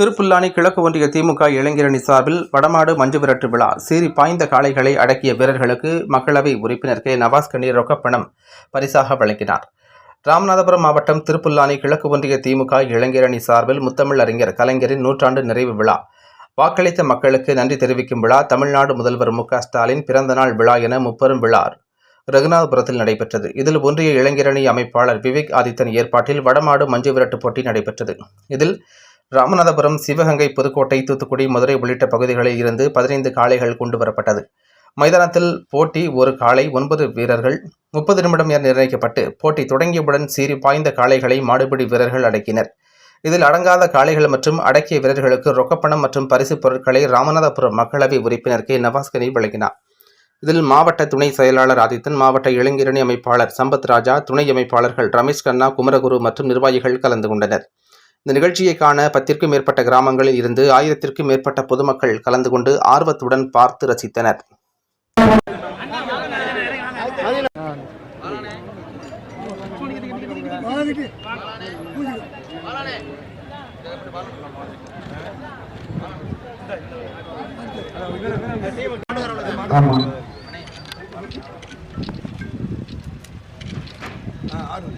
திருப்புல்லானி கிழக்கு ஒன்றிய திமுக இளைஞரணி சார்பில் வடமாடு மஞ்சு விரட்டு விழா. சீறி பாய்ந்த காளைகளை அடக்கிய வீரர்களுக்கு மக்களவை உறுப்பினர் கே. கண்ணீர் ரொக்கப்பணம் பரிசாக வழங்கினார். ராமநாதபுரம் மாவட்டம் திருப்புல்லானி கிழக்கு ஒன்றிய திமுக இளைஞரணி சார்பில் முத்தமிழ் அறிஞர் கலைஞரின் நூற்றாண்டு நிறைவு விழா. வாக்களித்த மக்களுக்கு நன்றி தெரிவிக்கும் விழா தமிழ்நாடு முதல்வர் மு. ஸ்டாலின் பிறந்தநாள் விழா என முப்பெரும் விழா ரகுநாதபுரத்தில் நடைபெற்றது. இதில் ஒன்றிய இளைஞரணி அமைப்பாளர் விவேக் ஆதித்தன் ஏற்பாட்டில் வடமாடு மஞ்சு விரட்டு போட்டி நடைபெற்றது. இதில் ராமநாதபுரம் சிவகங்கை புதுக்கோட்டை தூத்துக்குடி மதுரை உள்ளிட்ட பகுதிகளில் இருந்து பதினைந்து காளைகள் கொண்டு வரப்பட்டது. மைதானத்தில் போட்டி ஒரு காளை ஒன்பது வீரர்கள் முப்பது நிமிடம் என நிர்ணயிக்கப்பட்டு போட்டி தொடங்கியவுடன் சீறி பாய்ந்த காளைகளை மாடுபிடி வீரர்கள் அடக்கினர். இதில் அடங்காத காளைகள் மற்றும் அடக்கிய வீரர்களுக்கு ரொக்கப்பணம் மற்றும் பரிசுப் பொருட்களை ராமநாதபுரம் மக்களவை உறுப்பினர் கே. நவாஸ்கனி வழங்கினார். இதில் மாவட்ட துணை செயலாளர் ஆதித்தன் மாவட்ட இளைஞரணி அமைப்பாளர் சம்பத் ராஜா துணை அமைப்பாளர்கள் ரமேஷ் கண்ணா குமரகுரு மற்றும் நிர்வாகிகள் கலந்து கொண்டனர். இந்த நிகழ்ச்சியை காண பத்திற்கும் மேற்பட்ட கிராமங்களில் இருந்து ஆயிரத்திற்கும் மேற்பட்ட பொதுமக்கள் கலந்து கொண்டு ஆர்வத்துடன் பார்த்து ரசித்தனர். ஆமா